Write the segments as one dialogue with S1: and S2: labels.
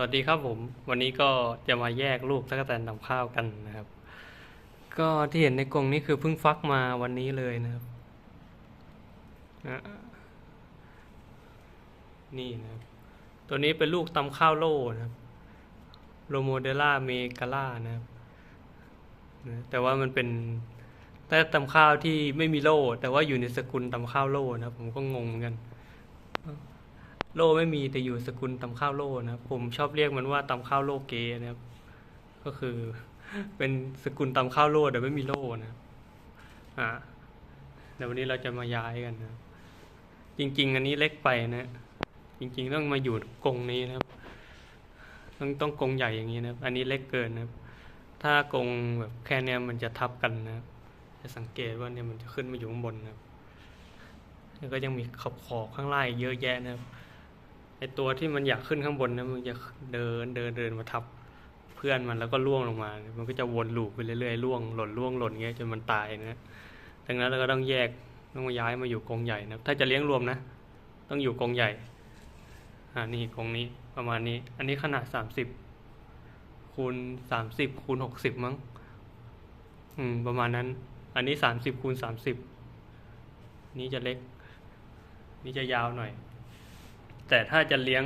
S1: วัสดีครับผม วันนี้ก็จะมาแยกลูกตะกั่วแตนทำข้าวกันนะครับ ก็ที่เห็นในกรงนี้คือเพิ่งฟักมาวันนี้เลยนะครับนี่นะครับตัวนี้เป็นลูกตำข้าวโล่นะครับโรโมเดล่าเมกาล่านะครับแต่ว่ามันเป็นแต่ตำข้าวที่ไม่มีโล่แต่ว่าอยู่ในสกุลตำข้าวโล่นะครับผมก็งงเหมือนกัน โล่ไม่มีแต่อยู่สกุลตำข้าวโล่นะครับผมชอบเรียกมันว่าตำข้าวโล่เกนะครับ ก็คือ เป็นสกุลตำข้าวโล่แต่ไม่มีโล่นะครับอ่าเดี๋ยววันนี้เราจะมาย้ายกันนะจริง ๆ อันนี้เล็กไปนะจริง ๆ ต้องมาอยู่กรงนี้นะครับ ต้องต้องกรงใหญ่อย่างนี้นะครับ อันนี้เล็กเกินนะครับ ถ้ากรงแบบแค่เนี้ยมันจะทับกันนะครับจะสังเกตว่าเนี่ยมันจะขึ้นมาอยู่ข้างบนนะครับแล้วก็ยังมีขอบขอบข้างล่างเยอะแยะนะครับ ไอตัวที่มันอยากขึ้นข้างบนนะมันจะเดินเดินเดินมาทับเพื่อนมันแล้วก็ล่วงลงมา มันก็จะวนลูปไปเรื่อยๆล่วงหล่นล่วงหล่นเงี้ยจนมันตายนะดังนั้นเราก็ต้องแยกต้องมาย้ายมาอยู่กรงใหญ่นะถ้าจะเลี้ยงรวมนะ ต้องอยู่กรงใหญ่อ่านี่กรงนี้ประมาณนี้ อันนี้ขนาดสามสิบคูณสามสิบคูณหกสิบมั้งอืมประมาณนั้น อันนี้สามสิบคูณสามสิบนี้จะเล็ก นี่จะยาวหน่อย แต่ถ้าจะเลี้ยง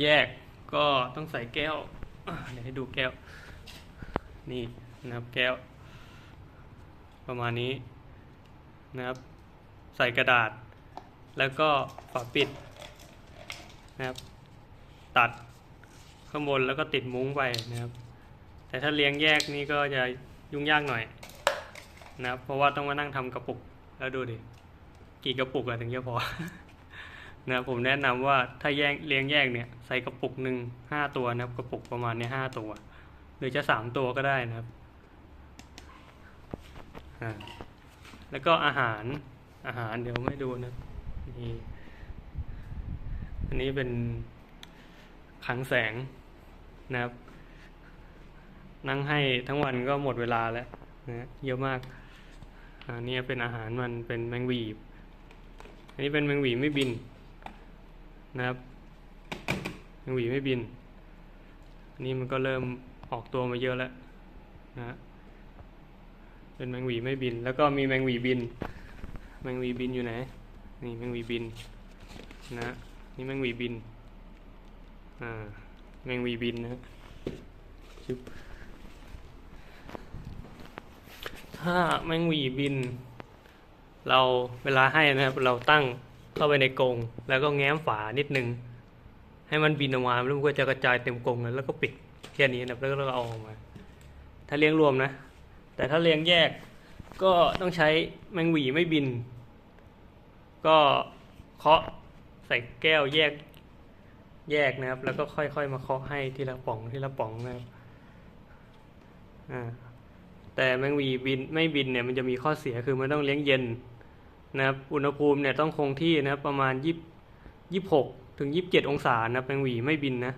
S1: แยกก็ต้องใส่แก้วเดี๋ยวให้ดูแก้ว นี่นะครับแก้ว ประมาณนี้นะครับ ใส่กระดาษ แล้วก็ฝาปิดนะครับ ตัดข้างบนแล้วก็ติดมุ้งไปนะครับ แต่ถ้าเลี้ยงแยกนี่ก็จะยุ่งยากหน่อยนะครับ เพราะว่าต้องมานั่งทำกระปุกแล้วดูดิ กี่กระปุกอะถึงจะพอ นะผมแนะนำว่าถ้าแยกเลี้ยงแยกเนี่ยใส่กระปุกหนึ่งห้าตัวนะครับกระปุกประมาณเนี้ห้าตัว หรือจะสามตัวก็ได้นะครับแล้วก็อาหารอาหารเดี๋ยวไม่ดูนะนี่อันนี้เป็นขังแสงนะครับ นั่งให้ทั้งวันก็หมดเวลาแล้วนะเยอะมากอันนี้เป็นอาหารมันเป็นแมงวีบอันนี้เป็นแมงวีไม่บิน นะครับแมงวีไม่บินนนี้มันก็เริ่มออกตัวมาเยอะแล้วนะเป็นแมงวีไม่บิน แล้วก็มีแมงวีบิน แมงวีบินอยู่ไหน นี่แมงวีบินนะนี่แมงวีบิน อ่า แมงวีบินนะชึบถ้าแมงวีบิน เราเวลาให้นะครับเราตั้ง เข้าไปในกรงแล้วก็แง้มฝานิดนึง ให้มันบินออกมาแล้วมันก็จะกระจายเต็มกรงเลยแล้วก็ปิดแค่นี้นะแล้วก็เอาออกมา ถ้าเลี้ยงรวมนะ แต่ถ้าเลี้ยงแยกก็ต้องใช้แมงหวีไม่บิน ก็เคาะใส่แก้วแยกแยกนะครับ แล้วก็ค่อยๆ มาเคาะให้ทีละป่องทีละป่องนะครับอ่าแต่แมงวีบินไม่บินเนี่ยมันจะมีข้อเสียคือมันต้องเลี้ยงเย็น นะครับอุณหภูมิเนี่ยต้องคงที่นะครับประมาณยี่ยี่หกถึงยี่บเจ็ดองศานะแมงหวีไม่บินนะ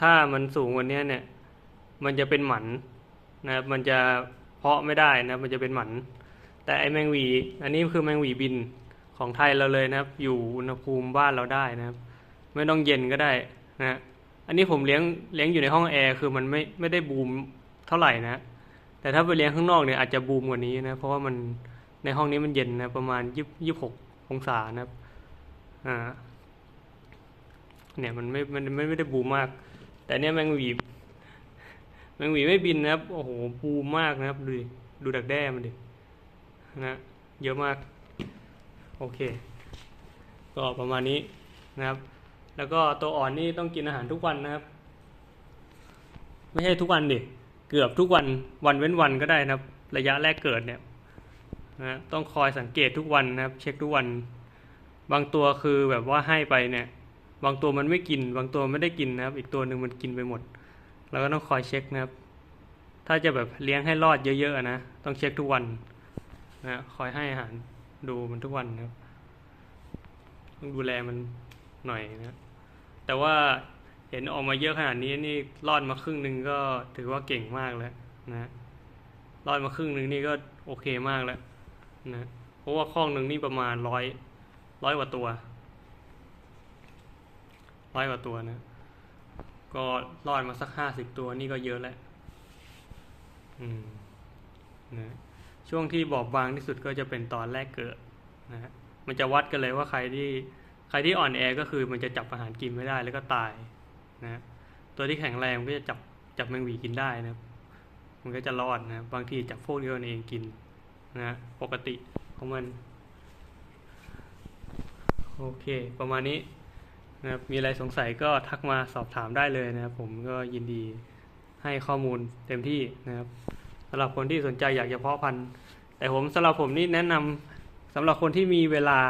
S1: ถ้ามันสูงกว่านี้เนี่ย มันจะเป็นหมันนะครับมันจะเพาะไม่ได้นะมันจะเป็นหมัน แต่ไอแมงหวี อันนี้คือแมงหวีบินของไทยเราเลยนะครับ อยู่อุณหภูมิบ้านเราได้นะครับ ไม่ต้องเย็นก็ได้นะอันนี้ผมเลี้ยงเลี้ยงอยู่ในห้องแอร์คือมันไม่ไม่ได้บูมเท่าไหร่นะ แต่ถ้าไปเลี้ยงข้างนอกเนี่ยอาจจะบูมกว่านี้นะเพราะว่ามัน ในห้องนี้มันเย็นนะประมาณยี่ยี่หกองศานะครับอ่าเนี่ยมันไม่มันไม่ไม่ได้บูมมาก แต่เนี่ยแมงวีแมงวีไม่บินนะครับโอ้โหบูมมากนะครับดูดิดูดักแด้มันดินะเยอะมาก โอเค ก็ประมาณนี้นะครับ แล้วก็ตัวอ่อนนี่ต้องกินอาหารทุกวันนะครับ ไม่ใช่ทุกวันดิเกือบทุกวันวันเว้นวันก็ได้นะครับ ระยะแรกเกิดเนี่ย นะต้องคอยสังเกตทุกวันนะครับเช็คทุกวัน บางตัวคือแบบว่าให้ไปเนี่ย บางตัวมันไม่กิน บางตัวไม่ได้กินนะครับ อีกตัวหนึ่งมันกินไปหมดเราก็ต้องคอยเช็คนะครับ ถ้าจะแบบเลี้ยงให้รอดเยอะๆนะต้องเช็คทุกวันนะคอยให้อาหารดูมันทุกวันนะครับต้องดูแลมันหน่อยนะแต่ว่าเห็นออกมาเยอะขนาดนี้นี่รอดมาครึ่งหนึ่งก็ถือว่าเก่งมากแล้วนะรอดมาครึ่งหนึ่งนี่ก็โอเคมากแล้ว นะเพราะว่าข้องหนึ่งนี่ประมาณร้อยร้อยกว่าตัวร้อยกว่าตัวนะ ก็รอดมาสักห้าสิบตัวนี่ก็เยอะแล้วอืมนะช่วงที่บอบบางที่สุดก็จะเป็นตอนแรกเกิดนะฮะมันจะวัดกันเลยว่าใครที่ใครที่อ่อนแอก็คือมันจะจับอาหารกินไม่ได้แล้วก็ตายนะฮะตัวที่แข็งแรงมันก็จะจับจับแมงวีกินได้นะมันก็จะรอดนะบางทีจับพวกเดียวเองกิน นะปกติของมัน โอเค ประมาณนี้นะครับมีอะไรสงสัยก็ทักมาสอบถามได้เลยนะครับ ผมก็ยินดีให้ข้อมูลเต็มที่นะครับสำหรับคนที่สนใจอยากจะเพาะพันธุ์แต่ผมสำหรับผมนี่แนะนำสำหรับคนที่มีเวลา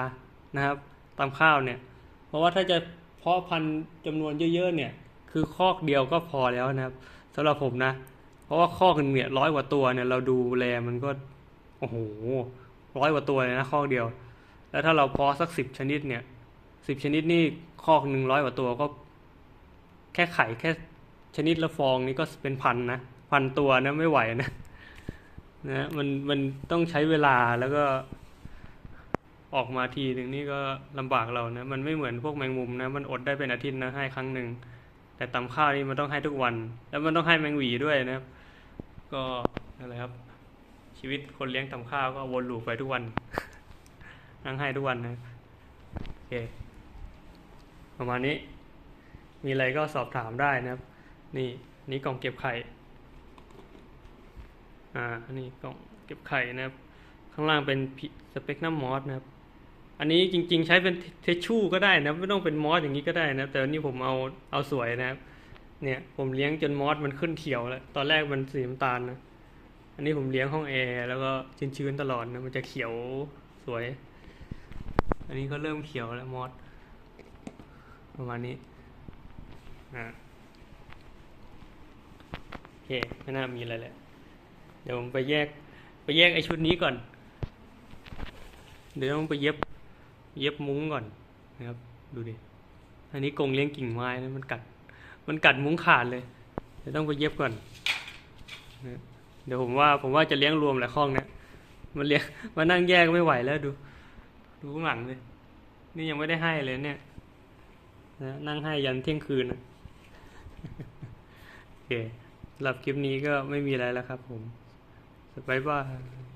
S1: นะครับตามข้าวเนี่ย เพราะว่าถ้าจะเพาะพันธุ์จำนวนเยอะๆเนี่ย คือคอกเดียวก็พอแล้วนะครับสำหรับผมนะ เพราะว่าคอกหนึ่งเนี่ยร้อยกว่าตัวเนี่ยเราดูแลมันก็ โอ้โหร้อยกว่าตัวเลยนะคอกเดียว แล้วถ้าเราเพาะสักสิบชนิดเนี่ยสิบชนิดนี่คอกหนึ่งร้อยกว่าตัวก็ แค่ไข่แค่ชนิดละฟองนี่ก็เป็นพันนะพันตัวนะไม่ไหวนะนะมันมันต้องใช้เวลาแล้วก็ ออกมาทีหนึ่งนี่ก็ลำบากเรานะมันไม่เหมือนพวกแมงมุมนะ มันอดได้เป็นอาทิตย์นะให้ครั้งหนึ่งแต่ตำข้าวนี่มันต้องให้ทุกวัน แล้วมันต้องให้แมงหวีด้วยนะครับ ก็นั่นแหละครับ ชีวิตคนเลี้ยงตำข้าวก็วนลูปไปทุกวัน นั่งให้ทุกวันนะโอเคประมาณนี้ มีอะไรก็สอบถามได้นะครับ นี่นี่กล่องเก็บไข่อ่านนี้กล่องเก็บไข่นะครับ ข้างล่างเป็นสเปกนัมมอสนะครับ อันนี้จริง ๆ ใช้เป็นเทชชู่ก็ได้นะไม่ต้องเป็นมอสอย่างนี้ก็ได้นะแต่อันนี้ผมเอาเอาสวยนะครับ เนี่ยผมเลี้ยงจนมอสมันขึ้นเขียวแล้วตอนแรกมันสีน้ำตาลนะ อันนี้ผมเลี้ยงห้องแอร์แล้วก็ชื้นๆตลอดนะมันจะเขียวสวย อันนี้ก็เริ่มเขียวแล้วมอสประมาณนี้อ่าโอเคไม่น่ามีอะไรแหละเดี๋ยวผมไปแยกไปแยกไอชุดนี้ก่อน เดี๋ยวต้องไปเย็บเย็บมุ้งก่อนนะครับ ดูดิ อันนี้กงเลี้ยงกิ่งไม้นะมันกัด มันกัดมุ้งขาดเลย เดี๋ยวต้องไปเย็บก่อนนะ เดี๋ยวผมว่าผมว่าจะเลี้ยงรวมแหละข้องเนี่ยมันเลี้ยงมานั่งแยกไม่ไหวแล้วดู ดูข้างหลังเลยนี่ยังไม่ได้ให้เลยเนี่ยนะนั่งให้ยันเที่ยงคืนนะโอเคสำหรับคลิปนี้ก็ไม่มีอะไรแล้วครับผม บ๊ายบาย